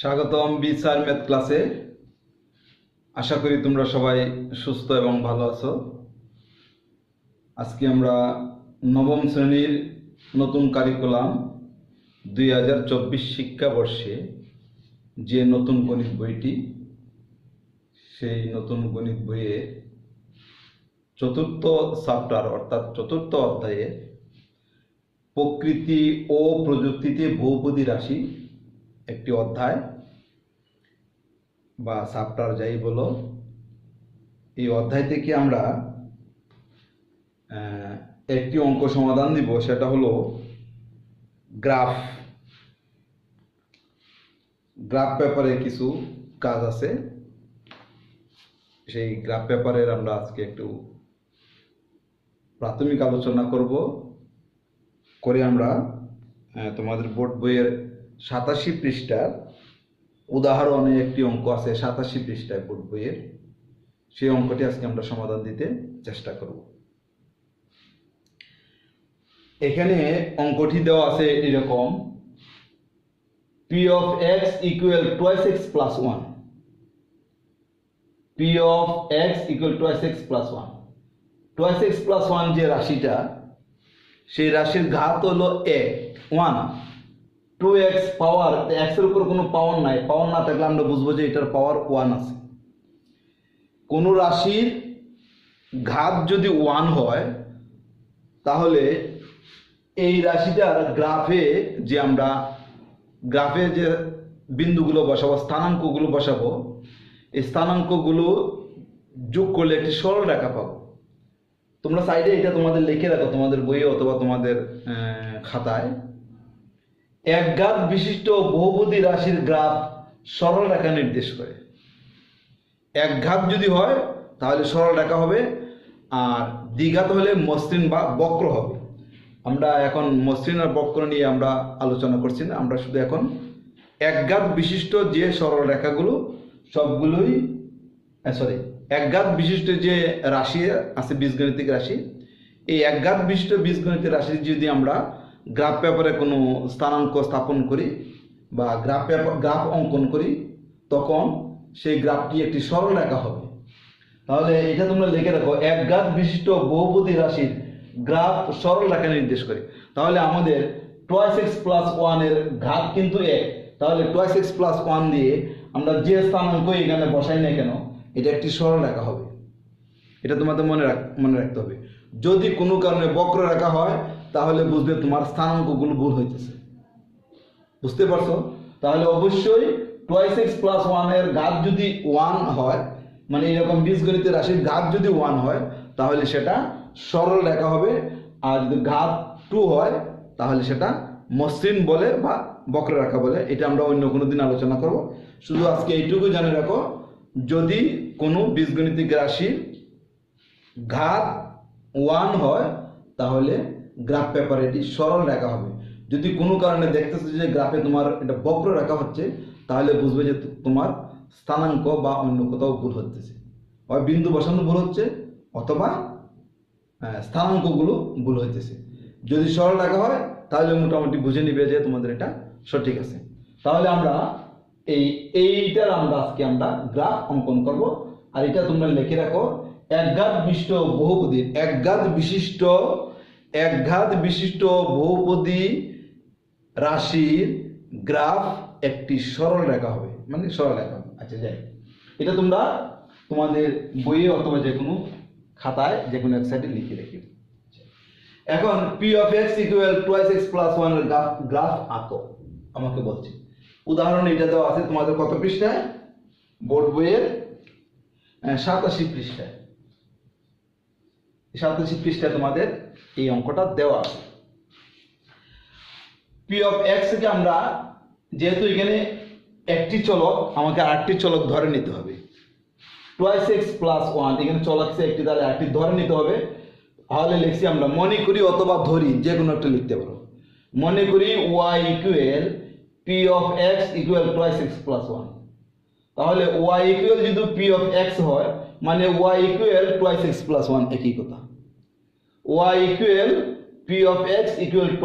স্বাগতম B sir math ক্লাসে। আশা করি তোমরা সবাই সুস্থ এবং ভালো আছো। আজকে আমরা নবম শ্রেণির নতুন কারিকুলাম দুই হাজার চব্বিশ শিক্ষাবর্ষে যে নতুন গণিত বইটি, সেই নতুন গণিত বইয়ে চতুর্থ চ্যাপ্টার অর্থাৎ চতুর্থ অধ্যায়ে প্রকৃতি ও প্রযুক্তিতে বহুপদী রাশি একটি অধ্যায় বা চ্যাপ্টার যাই বলো, এই অধ্যায় থেকে আমরা একটি অঙ্ক সমাধান দিব, সেটা হলো গ্রাফ গ্রাফ পেপারে কিছু কাজ আছে। সেই গ্রাফ পেপারের আমরা আজকে একটু প্রাথমিক আলোচনা করব। করে আমরা তোমাদের বোর্ড বইয়ের সাতাশি পৃষ্ঠার উদাহরণে একটি অঙ্ক আছে, সাতাশি পৃষ্ঠায় বোর্ড বইয়ের সেই অঙ্কটি আজকে আমরা সমাধান দিতে চেষ্টা করব। এখানে অঙ্কটি দেওয়া আছে এরকম P of x equal twice x plus one P of x equal twice x plus one twice x plus one যে রাশিটা, সেই রাশির ঘাত হলো এক ওয়ান টু এক্স পাওয়ার এক্সের উপর কোনো পাওয়ার নাই। পাওয়ার না থাকলে আমরা বুঝব যে এটার পাওয়ার ওয়ান আছে। কোন রাশির ঘাত যদি ওয়ান হয় তাহলে এই রাশিটার গ্রাফে যে আমরা গ্রাফে যে বিন্দুগুলো বসাবো স্থানাঙ্কগুলো বসাবো এই স্থানাঙ্কগুলো যোগ করলে একটি সরল রেখা পাবো। তোমরা সাইডে এটা তোমাদের লিখে রাখো তোমাদের বইয়ে অথবা তোমাদের আহ, খাতায় একঘাত বিশিষ্ট বহুপদী রাশির গ্রাফ সরল রেখা নির্দেশ করে। এক একঘাত যদি হয়, তাহলে সরল রেখা হবে, আর দ্বিঘাত হলে মসৃণ বা বক্র হবে। আমরা এখন মসৃণ আর বক্র নিয়ে আমরা আলোচনা করছি না, আমরা শুধু এখন একঘাত বিশিষ্ট যে সরল রেখাগুলো, সবগুলোই সরি একঘাত বিশিষ্ট যে রাশি আছে বীজগণিতিক রাশি, এই একঘাত বিশিষ্ট বীজগণিতিক রাশি যদি আমরা গ্রাফ পেপারে কোনো স্থানাঙ্ক স্থাপন করি বা গ্রাফ পেপার গ্রাফ অঙ্কন করি, তখন সেই গ্রাফটি একটি সরল রেখা হবে। তাহলে এটা তোমরা লিখে রাখো একঘাত বিশিষ্ট বহুপদী রাশির গ্রাফ সরল রেখা নির্দেশ করে। তাহলে আমাদের টোয়াইস এক্স প্লাস ওয়ানের ঘাত কিন্তু এক। তাহলে টোয়াইস এক্স প্লাস ওয়ান দিয়ে আমরা যে স্থানাঙ্ক এখানে বসাই না কেন, এটা একটি সরল রেখা হবে। এটা তোমাদের মনে রাখ মনে রাখতে হবে। যদি কোনো কারণে বক্র রেখা হয় তাহলে বুঝবে তোমার স্থানাঙ্কগুলো ভুল হইতেছে। বুঝতে পারছ? তাহলে অবশ্যই টোয়াইস এক্স প্লাস ওয়ানের ঘাত যদি ওয়ান হয় মানে এরকম বীজগণিতের রাশির ঘাত যদি ওয়ান হয়, তাহলে সেটা সরল রেখা হবে। আর যদি ঘাত টু হয়, তাহলে সেটা মসৃণ বলে বা বক্ররেখা বলে। এটা আমরা অন্য কোনো দিন আলোচনা করব। শুধু আজকে এইটুকু জানে রাখো, যদি কোনো বীজগণিতিক রাশির ঘাত ওয়ান হয়, তাহলে গ্রাফ পেপারে এটি সরল রেখা হবে। যদি কোনো কারণে দেখতেছো যে গ্রাফে তোমার এটা বক্র রেখা হচ্ছে, তাহলে বুঝবে যে তোমার স্থানাঙ্ক বা অন্য কোথাও ভুল হচ্ছে। হয় বিন্দু বসানো ভুল হচ্ছে, অথবা স্থানাঙ্কগুলো ভুল হইতেছে। যদি সরল রেখা হয়, তাহলে মোটামুটি বুঝে নিবে যে তোমাদের এটা সঠিক আছে। তাহলে আমরা এই এইটার আমরা আজকে আমরা গ্রাফ অঙ্কন করব। আর এটা তোমরা লিখে রাখো, একঘাত বিশিষ্ট বহুপদীর একঘাত বিশিষ্ট একঘাত বিশিষ্ট বহুপদী রাশির গ্রাফ একটি সরল রেখা হবে। মানে সরল রেখা। আচ্ছা যাই এটা তোমরা তোমাদের বইয়ে অথবা যে কোনো খাতায়, যে কোনো এক লিখে রেখে এখন P of x equal twice x plus one graph graph আঁকো। আমাকে বলছি। উদাহরণ এটা দেওয়া আছে তোমাদের কত পৃষ্ঠায়? বোর্ড বইয়ের সাতাশি পৃষ্ঠায়। সাতাশি পৃষ্ঠায় তোমাদের এই অঙ্কটা দেওয়া আছে। পি অফ এক্স কে আমরা যেহেতু এখানে একটি চলক, আমাকে আরেকটি চলক ধরে নিতে হবে। টুয়াইস এক্স প্লাস ওয়ান এখানে চলক আছে একটি, তাহলে আরেকটি ধরে নিতে হবে। তাহলে লিখছি আমরা, মনে করি অথবা ধরি যে কোনো একটা লিখতে পারো। মনে করি y equal P of x equal twice x plus one তাহলে ওয়াই ইকুয়াল যদি পি অফ এক্স হয় মানে y equal twice x plus one একই কথা। Y equal p of x equal to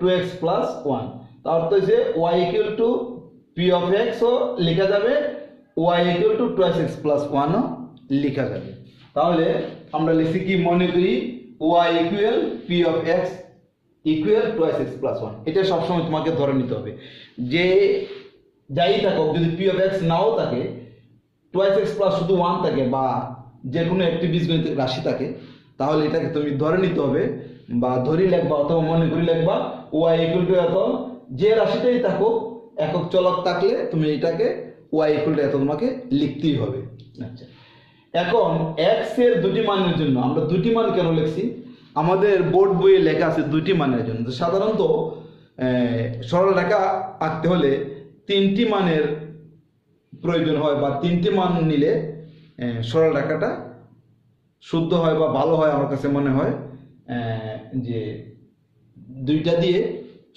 2x plus 1 তার অর্থ হচ্ছে y equal to P of এক্সও লেখা যাবে y equal to twice x plus ওয়ানও লেখা যাবে। তাহলে আমরা লিখছি কি, মনে করি y equal P of x equal twice x plus one এটা সবসময় তোমাকে ধরে নিতে হবে। যে যাই থাকুক, যদি পি অফ এক্স নাও থাকে টুয়েস এক্স প্লাস শুধু ওয়ান থাকে বা যে কোনো একটি বীজগণিত রাশি থাকে তাহলে এটাকে তুমি ধরে নিতে হবে বা ধরি লিখবা অথবা মনে করি লিখবা ওয়াই ইকুয়াল টু এত। যে রাশিটাই থাকুক একক চলক থাকলে তুমি এটাকে ওয়াই ইকুয়াল টু এত তোমাকে লিখতেই হবে। আচ্ছা। এখন এক্সের দুটি মানের জন্য আমরা দুটি মান কেন লিখছি? আমাদের বোর্ড বইয়ে লেখা আছে দুটি মানের জন্য। তো সাধারণত সরল রেখা আঁকতে হলে তিনটি মানের প্রয়োজন হয় বা তিনটি মান নিলে সরল রেখাটা শুদ্ধ হয় বা ভালো হয় আমার কাছে মনে হয় যে দুইটা দিয়ে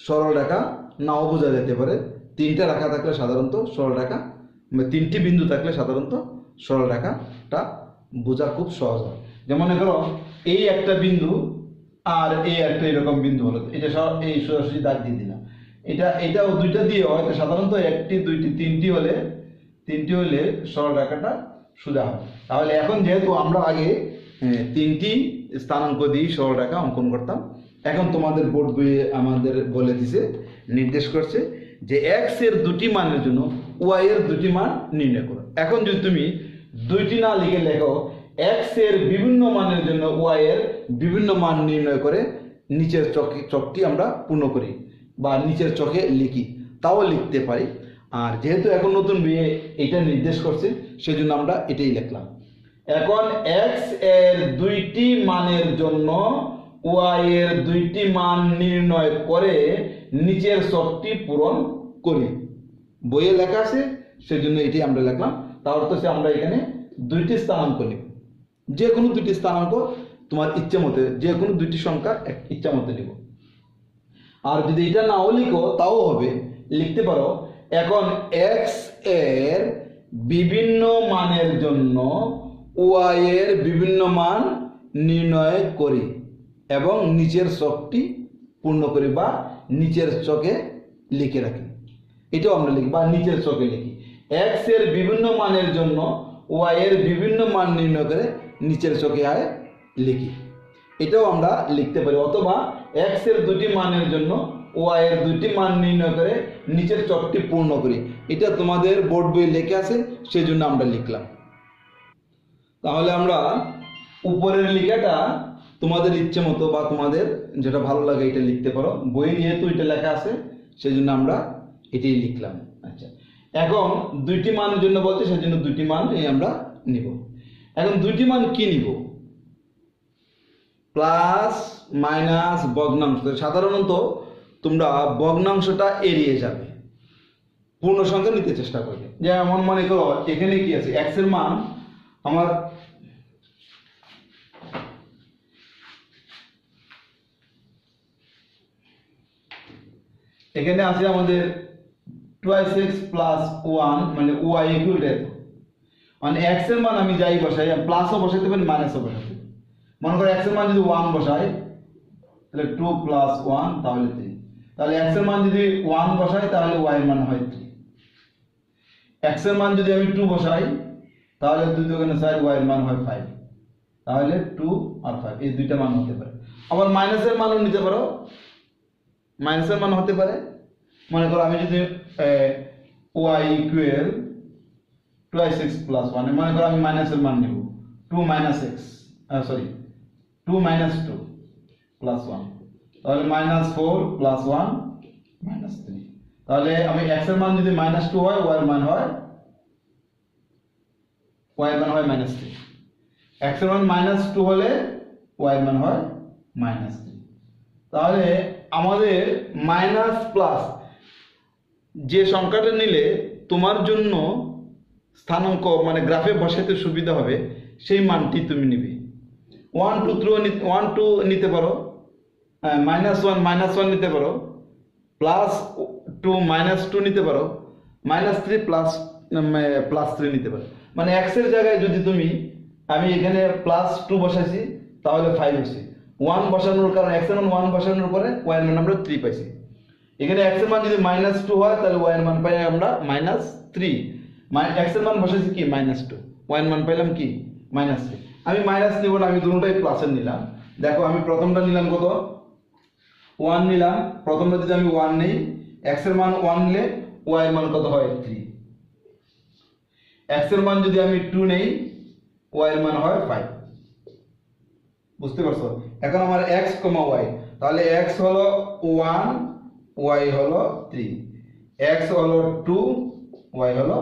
সরল রেখা নাও বোঝা যেতে পারে। তিনটা রেখা থাকলে সাধারণত সরল রেখা তিনটি বিন্দু থাকলে সাধারণত সরল রেখাটা বোঝা খুব সহজ হয়। যেমন ধরো এই একটা বিন্দু আর এই একটা এরকম বিন্দু হলো, এটা এই সরাসরি দাগ দিয়ে দিলাম। এটা এটাও দুইটা দিয়ে হয়তো সাধারণত একটি, দুইটি, তিনটি হলে তিনটি হলে সরল রেখাটা সোজা হয়। তাহলে এখন যেহেতু আমরা আগে তিনটি স্থানাঙ্ক দিয়ে সরল রেখা অঙ্কন করতাম। এখন তোমাদের বোর্ড বইয়ে আমাদের বলে দিছে, নির্দেশ করছে যে এক্সের দুটি মানের জন্য ওয়াই এর দুটি মান নির্ণয় করো। এখন যদি তুমি দুইটি না লিখে লেখো এক্সের বিভিন্ন মানের জন্য ওয়াই এর বিভিন্ন মান নির্ণয় করে নিচের চকে, চকটি আমরা পূর্ণ করি বা নিচের চকে লিখি, তাও লিখতে পারি। আর যেহেতু এখন নতুন বিয়ে এটা নির্দেশ করছে, সেজন্য আমরা এটাই লিখলাম। এখন এক্সের দুইটি মানের জন্য ওয়াই এর দুইটি মান নির্ণয় করে নিচের শখটি পূরণ করি। বইয়ে লেখা আছে, সেজন্য এটি আমরা লিখলাম। অর্থ হচ্ছে আমরা এখানে দুইটি স্থানাঙ্ক নিব যে কোনো দুইটি স্থানাঙ্ক তোমার ইচ্ছে মতে, যে কোনো দুইটি সংখ্যা এক- ইচ্ছা মতে নিব আর যদি এটা নাও লিখো, তাও হবে। লিখতে পারো, এখন এক্সের বিভিন্ন মানের জন্য ওয়াই এর বিভিন্ন মান নির্ণয় করি এবং নিচের চকটি পূর্ণ করি বা নিচের চকে লিখে রাখি। এটাও আমরা লিখি বা নিচের চকে লিখি। এক্সের বিভিন্ন মানের জন্য ওয়াই এর বিভিন্ন মান নির্ণয় করে নিচের চকে আয় লিখি। এটাও আমরা লিখতে পারি। অথবা এক্সের দুটি মানের জন্য ওয়াই এর দুটি মান নির্ণয় করে নিচের চকটি পূর্ণ করি। এটা তোমাদের বোর্ড বইয়ে লেখা আছে সেই জন্য আমরা লিখলাম। তাহলে আমরা উপরের লেখাটা তোমাদের ইচ্ছে মতো বা তোমাদের যেটা ভালো লাগে এটা লিখতে পারো। বই যেহেতু এটা লেখা আছে সেই জন্য আমরা এটাই লিখলাম। আচ্ছা। এখন দুইটি মানের জন্য বলছে সেই জন্য দুইটি মান এই আমরা নিব। এখন দুইটি মান কি নিব? প্লাস, মাইনাস, ভগ্নাংশ। সাধারণত তোমরা ভগ্নাংশটা এড়িয়ে যাবে। পূর্ণ সংখ্যা নিতে চেষ্টা করবে। যেমন মনে করো, এখানে কি আছে? এক্সের মান আমার এখানে আছে আমাদের প্লাস ওয়ান মানে ওয়াই মানে মান আমি যাই বসাই প্লাসও বসাইতে মনে মান যদি ওয়ান বসাই, তাহলে টু প্লাস ওয়ান তাহলে মান যদি ওয়ান বসাই, তাহলে ওয়াই মান হয় থ্রি এক্সের মান যদি আমি টু বসাই তাহলে দুই দুগুণে চার ওয়াই মান হয় ফাইভ তাহলে টু আর ফাইভ এই দুইটা মান হতে পারে। আবার মাইনাসের মানও নিতে পারো। মাইনাসের মান হতে পারে। মনে করো আমি যদি y equal twice x plus one মনে করো আমি মাইনাসের মান নেব। Two minus x sorry two minus two plus one তাহলে minus four plus one minus three তাহলে আমি এক্সের মান যদি মাইনাস টু হয় ওয়াই এর মান হয় ওয়াই মান হয় মাইনাস থ্রি এক্সের মান মাইনাস টু হলে ওয়াই মান হয় মাইনাস থ্রি তাহলে আমাদের মাইনাস প্লাস যে সংখ্যাটা নিলে তোমার জন্য স্থানাঙ্ক মানে গ্রাফে বসাতে সুবিধা হবে, সেই মানটি তুমি নিবে। One two through one two নিতে পারো মাইনাস ওয়ান মাইনাস ওয়ান নিতে পারো প্লাস টু মাইনাস টু নিতে পারো minus three plus plus three নিতে পারো। মানে এক্সের জায়গায় যদি তুমি, আমি এখানে প্লাস টু বসাইছি, তাহলে ফাইভ হচ্ছে ওয়ান বসানোর কারণে এক্সের মান ওয়ান বসানোর পরে ওয়াই এর মান আমরা থ্রি পাইছি। এখানে এক্সের মান যদি মাইনাস টু হয়, তাহলে ওয়াই এর মান পাই আমরা মাইনাস থ্রি এক্সের মান বসেছি কি? মাইনাস টু ওয়াই এর মান পাইলাম কি? মাইনাস থ্রি আমি মাইনাস নিব না, আমি দুটোটাই প্লাসের নিলাম। দেখো, আমি প্রথমটা নিলাম কত? ওয়ান নিলাম। প্রথমটা যদি আমি ওয়ান নেই এক্সের মান ওয়ান নিলে ওয়াই এর মান কত হয়? থ্রি এক্সের মান যদি আমি টু নেই ওয়াই এর মান হয় ফাইভ বুঝতে পারছ? এখন আমার এক্স কমা ওয়াই তাহলে এক্স হলো ওয়ান ওয়াই হলো থ্রি এক্স হলো টু ওয়াই হলো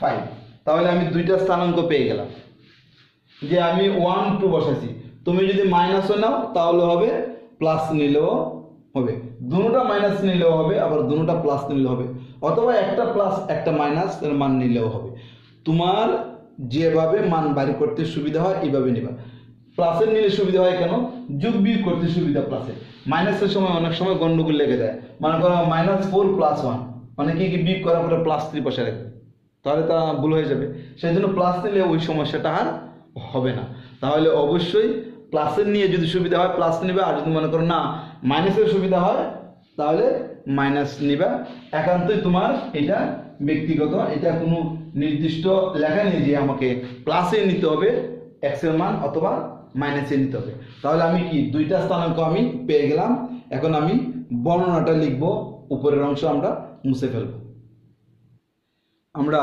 ফাইভ তাহলে আমি দুইটা স্থানাঙ্ক পেয়ে গেলাম। যে আমি ওয়ান টু বসাইছি। তুমি যদি মাইনাসও নাও, তাহলে হবে প্লাস নিলেও হবে। দুটোটা মাইনাস নিলেও হবে, আবার দুটোটা প্লাস নিলেও হবে। অথবা একটা প্লাস একটা মাইনাস এর মান নিলেও হবে। তোমার যেভাবে মান বাড়ি করতে সুবিধা হয়, এইভাবে নিবা। প্লাসের নিলে সুবিধা হয় কেন? যোগ বিয়োগ করতে সুবিধা প্লাসে মাইনাসের সময় অনেক সময় গন্ডগোল লেগে যায়। মনে করো মাইনাস ফোর প্লাস ওয়ান মানে কি বিয়োগ করার পরে প্লাস থ্রি বসে রাখবে? তাহলে তা ভুল হয়ে যাবে। সেই জন্য প্লাস নিলে ওই সমস্যাটা আর হবে না। তাহলে অবশ্যই প্লাসের নিয়ে যদি সুবিধা হয় প্লাস নেবে। আর যদি মনে করো না মাইনাসের সুবিধা হয়, তাহলে মাইনাস নিবা। একান্তই তোমার এটা ব্যক্তিগত, এটা কোনো নির্দিষ্ট লেখা নেই যে আমাকে প্লাসে নিতে হবে এক্সের মান অথবা মাইনাসে নিতে হবে। তাহলে আমি কি দুইটা স্থানাঙ্ক আমি পেয়ে গেলাম, এখন আমি বর্ণনাটা লিখব, উপরের অংশ আমরা মুছে ফেলব। আমরা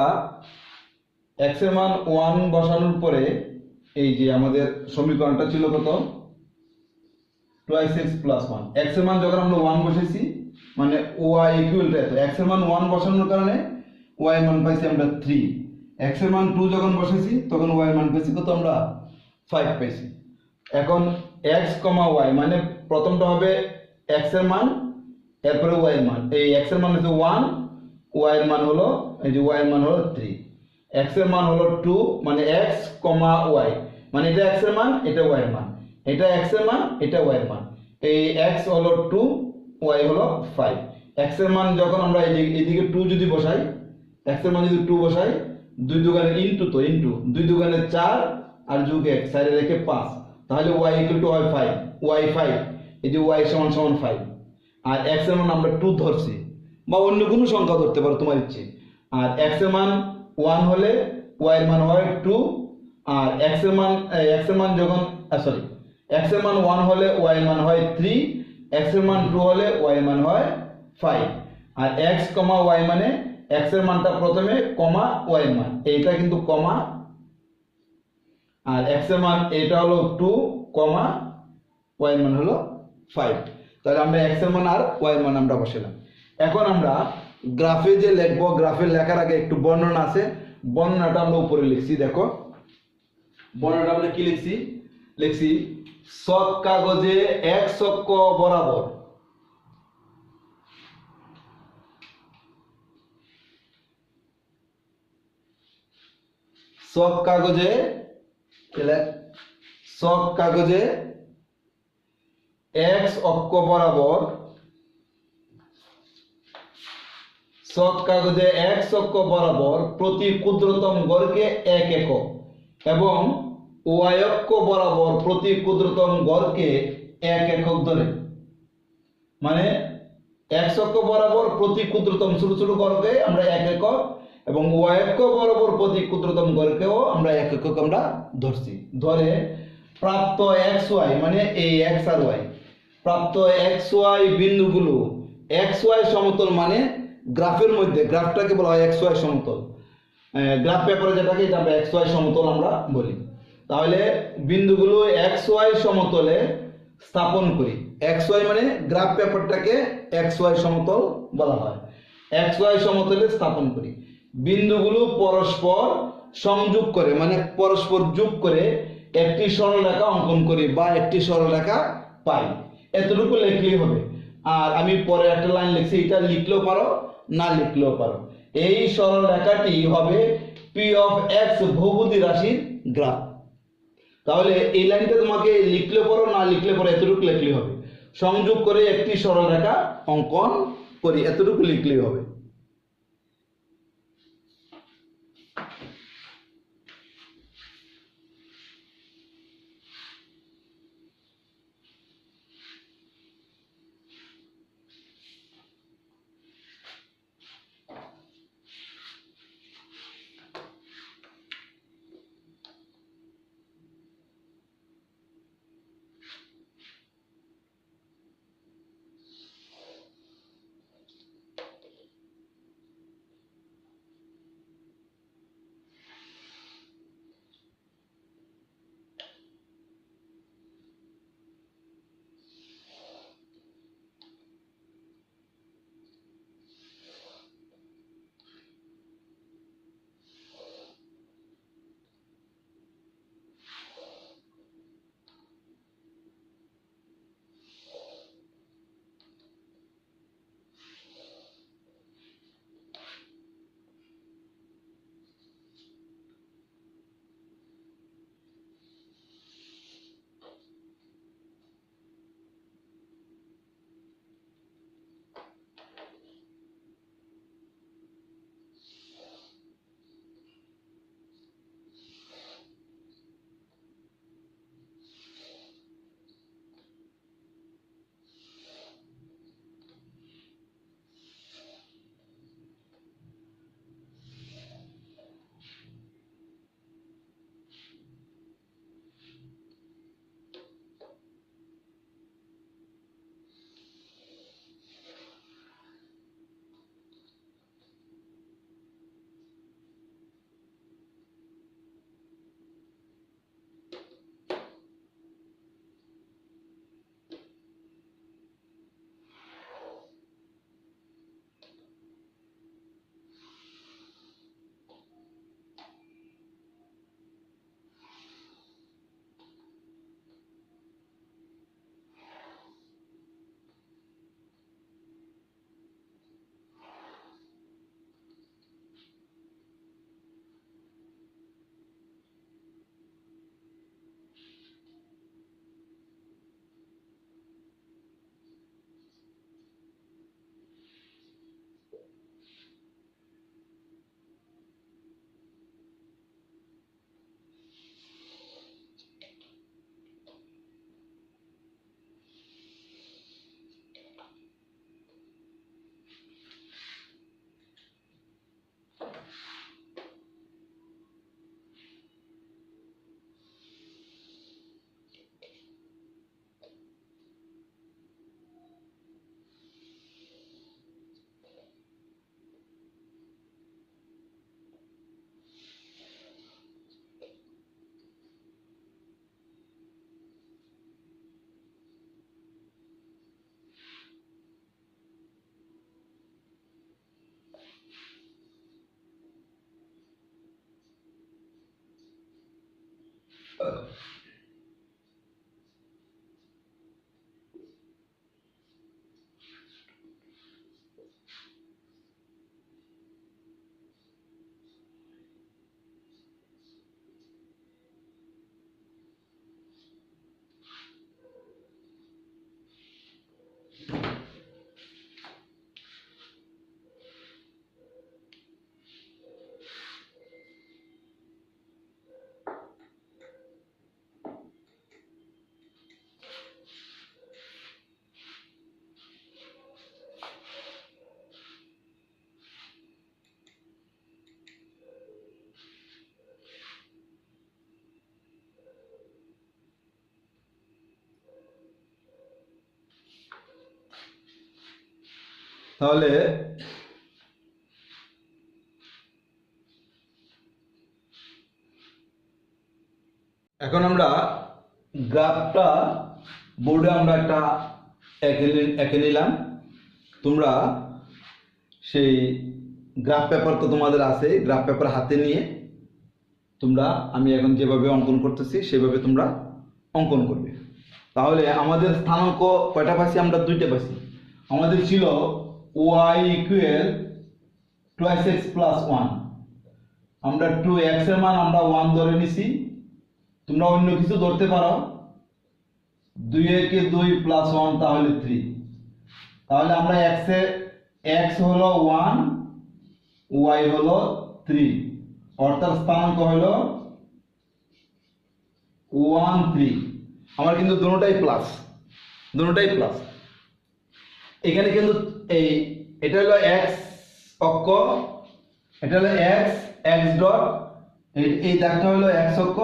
এক্সের মান ওয়ান বসানোর পরে এই যে আমাদের সমীকরণটা ছিল কত? টোয়াইস এক্স প্লাস ওয়ান এক্সের মান যখন আমরা ওয়ান বসেছি মানে ওয়াই ইকুয়াল টু এক্সের মান ওয়ান বসানোর কারণে ওয়াই মান পাইছি আমরা থ্রি এক্সের মান টু যখন বসেছি, তখন ওয়াই মান পাইছি কত আমরা ফাইভ পাইছি। এখন এক্স কমা ওয়াই মানে প্রথমটা হবে এক্সের মান, এরপরে ওয়াই এর মান। এই এক্সের মান হচ্ছে ওয়ান ওয়াই এর মান হলো, এই যে ওয়াই এর মান হলো থ্রি এক্সের মান হলো টু মানে এক্স কমা ওয়াই মানে এটা এক্সের মান, এটা ওয়াই এর মান। এটা এক্সের মান, এটা ওয়াই এর মান। এই এক্স হলো টু ওয়াই হলো ফাইভ এক্সের মান যখন আমরা এদিকে টু যদি বসাই এক্সের মান যদি টু বসাই, দুই দোকানে ইন্টু তো ইন্টু দুই দোকানে চার আর যুগ এক সাইডে রেখে পাঁচ। তাহলে ওয়াই ইকুয়াল টু হয় ফাইভ ওয়াই ফাইভ এই যে ওয়াই সমান সমান ফাইভ আর এক্সের মান আমরা টু ধরছি। বা অন্য কোনো সংখ্যা ধরতে পারো, তোমার ইচ্ছে। আর এক্সের মান ওয়ান হলে ওয়াই এর মান হয় টু আর এক্সের মান এক্সের মান যখন সরি এক্সের মান ওয়ান হলে ওয়াই এর মান হয় থ্রি এক্সের মান টু হলে ওয়াই এর মান হয় ফাইভ আর এক্স কমা ওয়াই মানে এক্সের মানটা প্রথমে কমা ওয়াই এর মান। এইটা কিন্তু কমা। আর এক্সের মান এটা হলো টু কমা ওয়াই এর মান হলো ফাইভ তাহলে আমরা এক্সের মান আর ওয়াই এর মান আমরা বসালাম। এখন আমরা গ্রাফে যে লিখব, গ্রাফে লেখার আগে একটু বর্ণনা আছে। বর্ণনাটা আমরা উপরে লিখছি, দেখো। বর্ণনাটা আমরা কি লিখছি? লিখছি সব কাগজে এক অক্ষ বরাবর। সব কাগজে সব কাগজে এক্স অক্ষ বরাবর সব কাগজে এক অক্ষ বরাবর প্রতি ক্ষুদ্রতম গড়কে এক একক এবং ওয়াই অক্ষ বরাবর প্রতি ক্ষুদ্রতম গড়কে এক একক ধরে। মানে এক অক্ষ বরাবর প্রতি ক্ষুদ্রতম ছোট ছোট গড়কে আমরা এক একক এবং ওয়াই অক্ষ বরাবর প্রতি ক্ষুদ্রতম গড়কেও আমরা এক একক আমরা ধরছি। ধরে প্রাপ্ত এক্স ওয়াই মানে এই এক্স আর ওয়াই। প্রাপ্ত এক্স ওয়াই বিন্দুগুলো এক্স ওয়াই সমতল মানে গ্রাফের মধ্যে, গ্রাফটাকে বলা হয় এক্স ওয়াই সমতল। গ্রাফ পেপারে যেটাকে এটা এক্স ওয়াই সমতল আমরা বলি। তাহলে বিন্দুগুলো এক্স ওয়াই সমতলে স্থাপন করি। এক্স ওয়াই মানে গ্রাফ পেপারটাকে এক্স ওয়াই সমতল বলা হয়। এক্স ওয়াই সমতলে স্থাপন করি। বিন্দুগুলো পরস্পর সংযোগ করে মানে পরস্পর যোগ করে একটি সরলরেখা অঙ্কন করি বা একটি সরলরেখা পাই। এতটুকু লিখলেই হবে। আর আমি পরে একটা লাইন লিখছি, এটা লিখলেও পারো, না লিখলেও পারো। এই সরল রেখাটি হবে পি অফ এক্স বহুপদী রাশির গ্রাফ। তাহলে এই লাইনটা তোমাকে লিখলে পারো, না লিখলে পারো, এতটুকু লিখলেই হবে। সংযোগ করে একটি সরল রেখা অঙ্কন করি, এতটুকু লিখলেই হবে। Uh. তাহলে এখন আমরা গ্রাফটা বোর্ডে আমরা একটা এঁকে নিলাম। তোমরা সেই গ্রাফ পেপার তো তোমাদের আছে, গ্রাফ পেপার হাতে নিয়ে তোমরা আমি এখন যেভাবে অঙ্কন করতেছি, সেভাবে তোমরা অঙ্কন করবে। তাহলে আমাদের স্থানাঙ্ক কয়টা পাইছি আমরা? দুইটা পাইছি। আমাদের ছিল Y equal twice X plus one আমরা টু এক্সের মান আমরা ওয়ান ধরে নিছি। তোমরা অন্য কিছু ধরতে পারো। দুই একে দুই প্লাস ওয়ান তাহলে থ্রি তাহলে আমরা এক্স এ এক্স হলো ওয়ান ওয়াই হলো থ্রি অর্থাৎ স্থানাঙ্ক হলো ওয়ান থ্রি আমার কিন্তু দুটোটাই প্লাস দুটোটাই প্লাস এখানে কিন্তু এই, এটা হলো এক্স অক্ষ, এটা হলো এক্স এক্স ডট এই দাগটা হলো এক্স অক্ষ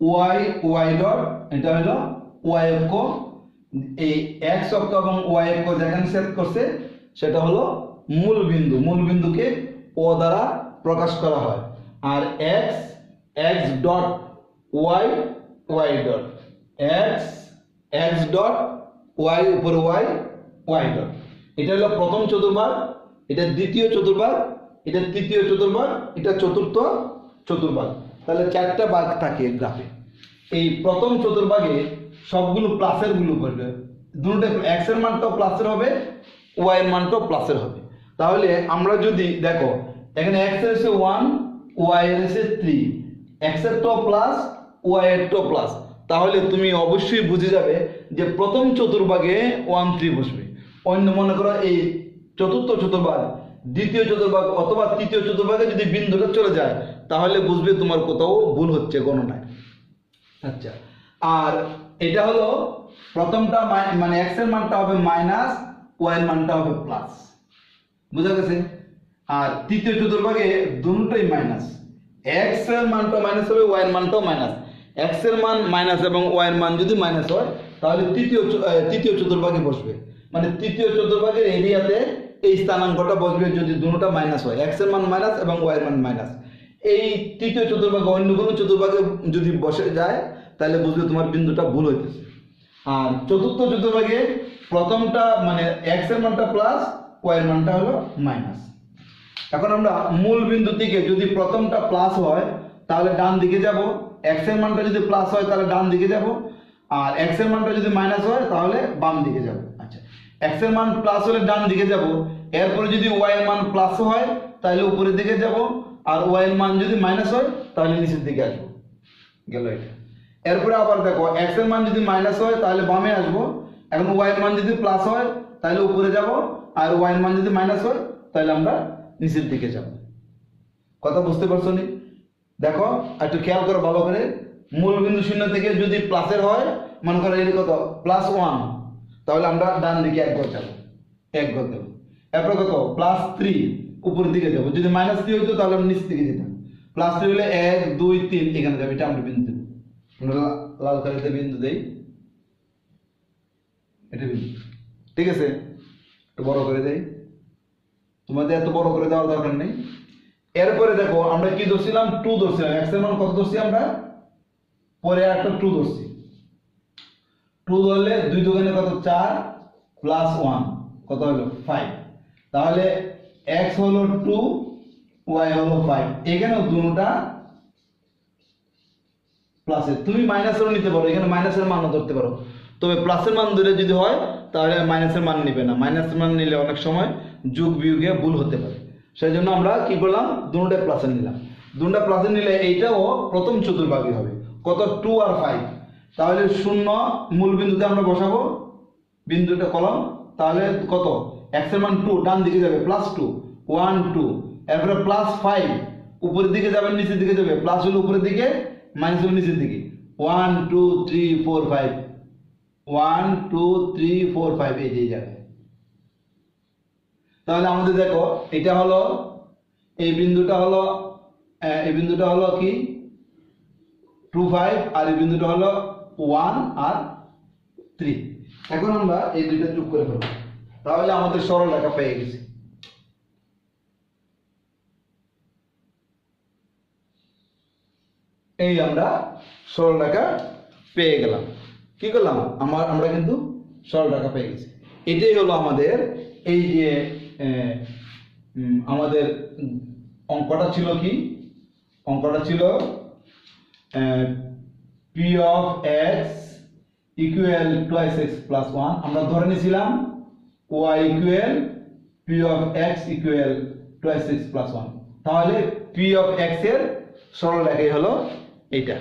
ওয়াই ওয়াই ডট এটা হলো ওয়াই অক্ষ। এই এক্স অক্ষ এবং ওয়াই অক্ষ যেখানে সেট করছে, সেটা হলো মূল বিন্দু। মূল বিন্দুকে ও দ্বারা প্রকাশ করা হয়। আর X X dot Y Y dot X X dot Y উপর ওয়াই ওয়াই ডট এটা হলো প্রথম চতুর্ভাগ, এটা দ্বিতীয় চতুর্ভাগ, এটা তৃতীয় চতুর্ভাগ, এটা চতুর্থ চতুর্ভাগ। তাহলে চারটা ভাগ থাকে গ্রাফে এই প্রথম চতুর্ভাগে সবগুলো প্লাসেরগুলো করবে। দুটো এক্সের মানটাও প্লাসের হবে ওয়াই এর মানটাও প্লাসের হবে। তাহলে আমরা যদি, দেখো, এখানে এক্সের এসে ওয়ান ওয়াই এর এসে থ্রি এক্সের টো প্লাস ওয়াই এর টো প্লাস তাহলে তুমি অবশ্যই বুঝে যাবে যে প্রথম চতুর্ভাগে ওয়ান থ্রি বসবে। অন্য মনে করো এই চতুর্থ চতুর্ভাগ, দ্বিতীয় চতুর্ভাগ অথবা তৃতীয় চতুর্ভাগে যদি বিন্দুটা চলে যায়, তাহলে বুঝবে তোমার কোথাও ভুল হচ্ছে গণনায়। আচ্ছা আর এটা হলো প্রথমটা মানে এক্সের মানটা হবে মাইনাস ওয়াই এর মানটা হবে প্লাস বুঝা গেছে? আর তৃতীয় চতুর্ভাগে দুটোই মাইনাস। এক্সের মানটা মাইনাস হবে ওয়াই এর মানটাও মাইনাস। এক্সের মান মাইনাস এবং ওয়াই এর মান যদি মাইনাস হয়, তাহলে তৃতীয় তৃতীয় চতুর্ভাগে বসবে। মানে তৃতীয় চতুর্ভাগের এরিয়াতে এই স্থানাঙ্কটা বসবে যদি দুটোটা মাইনাস হয় এক্সের মান মাইনাস এবং ওয়াই মান মাইনাস এই তৃতীয় চতুর্ভাগে অন্য কোনো চতুর্ভাগে যদি বসে যায়, তাহলে বুঝবে তোমার বিন্দুটা ভুল হইতেছে। আর চতুর্থ চতুর্ভাগে প্রথমটা মানে এক্সের মানটা প্লাস ওয়াই এর মানটা হলো মাইনাস এখন আমরা মূল বিন্দু থেকে যদি প্রথমটা প্লাস হয়, তাহলে ডান দিকে যাব। এক্সের মানটা যদি প্লাস হয়, তাহলে ডান দিকে যাব। আর এক্সের মানটা যদি মাইনাস হয়, তাহলে বাম দিকে যাব। এক্সের মান প্লাস হলে ডান দিকে যাব। এরপরে যদি ওয়াই এর মান প্লাস হয়, তাহলে উপরের দিকে যাব। আর ওয়াই এর মান যদি মাইনাস হয়, তাহলে নিচের দিকে আসব। গেল এটা। এরপরে আবার দেখো এক্সের মান যদি মাইনাস হয়, তাহলে বামে আসব। এখন ওয়াই এর মান যদি প্লাস হয়, তাহলে উপরে যাব। আর ওয়াই এর মান যদি মাইনাস হয়, তাহলে আমরা নিচের দিকে যাব। কথা বুঝতে পারছ নি? দেখো, একটু খেয়াল করো ভালো করে। মূল বিন্দু শূন্য থেকে যদি প্লাসের হয়, মনে করো এর কত? প্লাস ওয়ান তাহলে আমরা ডান দিকে এক ঘর যাব এক ঘর দেবো। এরপর কত প্লাস থ্রি উপরের দিকে যাব যদি মাইনাস থ্রি হইতো তাহলে আমরা নিচ দিকে যেতাম। প্লাস থ্রি হলে এক, দুই, তিন, এখানে যাবে, এটা আমরা বিন্দু আমরা লাল কালিতে বিন্দু দেই। এটা বিন্দু। ঠিক আছে? একটু বড় করে দেই। তোমাদের এত বড় করে দেওয়ার দরকার নেই। এরপরে দেখো, আমরা কি ধরছিলাম? টু ধরছিলাম। এক্সের মান কত ধরছি আমরা? পরে একটা টু ধরছি। টু ধরলে দুই দোকানে কত? চার প্লাস ওয়ান কত হলো? ফাইভ তাহলে এক্স হলো টু ওয়াই হলো ফাইভ এখানেও দুটা প্লাসের তুমি মাইনাসেরও নিতে পারো, এখানে মাইনাসের মানও ধরতে পারো। তবে প্লাসের মান ধরে যদি হয়, তাহলে মাইনাসের মান নিবে না। মাইনাসের মান নিলে অনেক সময় যুগ বিয়োগে ভুল হতে পারে। সেই জন্য আমরা কি করলাম? দুটা প্লাসের নিলাম। দুটা প্লাসের নিলে এইটাও প্রথম চতুর্ভাগই হবে। কত? টু আর ফাইভ তাহলে শূন্য মূল বিন্দুতে আমরা বসাবো। বিন্দুটা কলম। তাহলে কত? এক্সের মান টু ডান দিকে যাবে প্লাস টু ওয়ান টু এরপরে প্লাস ফাইভ উপরের দিকে যাবে, নিচের দিকে যাবে। প্লাস হলো উপরের দিকে মাইনাস হলো নিচের দিকে। One two three four five one two three four five এই যে জায়গায় তাহলে আমাদের দেখো, এটা হলো, এই বিন্দুটা হলো এই বিন্দুটা হলো কি? টু ফাইভ আর এই বিন্দুটা হলো ওয়ান আর থ্রি এখন আমরা এই দুইটা যোগ করে ফেলব। তাহলে আমাদের সরল রেখা পেয়ে গেছি। এই আমরা সরল রেখা পেয়ে গেলাম। কি করলাম? আমার আমরা কিন্তু সরল রেখা পেয়ে গেছি। এটাই হলো আমাদের এই যে আমাদের অঙ্কটা ছিল কি? অঙ্কটা ছিল P of X equal twice X plus one আমরা ধরে নিয়েছিলাম Y equal P of X equal twice X plus one তাহলে পি অফ এক্সের সরল লেখাই হলো এইটা।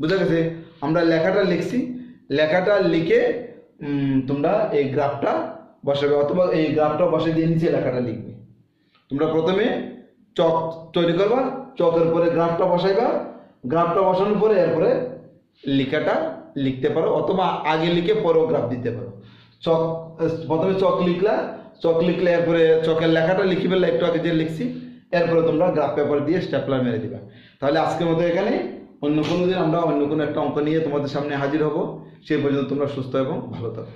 বুঝা গেছে? আমরা লেখাটা লিখছি। লেখাটা লিখে তোমরা এই গ্রাফটা বসাবে, অথবা এই গ্রাফটা বসে দিয়ে নিচে লেখাটা লিখবে। তোমরা প্রথমে চক তৈরি করবা, চকের পরে গ্রাফটা বসাইবা, গ্রাফটা বসানোর পরে এরপরে লেখাটা লিখতে পারো অথবা আগে লিখে পরেও গ্রাফ দিতে পারো। চক, প্রথমে চক লিখলা, চক লিখলে এরপরে চকের লেখাটা লিখি ফেললে একটু আগে যে লিখছি, এরপরে তোমরা গ্রাফ পেপার দিয়ে স্টেপলার মেরে দিবা। তাহলে আজকের মতো এখানে। অন্য কোনো দিন আমরা অন্য কোনো একটা অঙ্ক নিয়ে তোমাদের সামনে হাজির হব। সেই পর্যন্ত তোমরা সুস্থ এবং ভালো থাকো।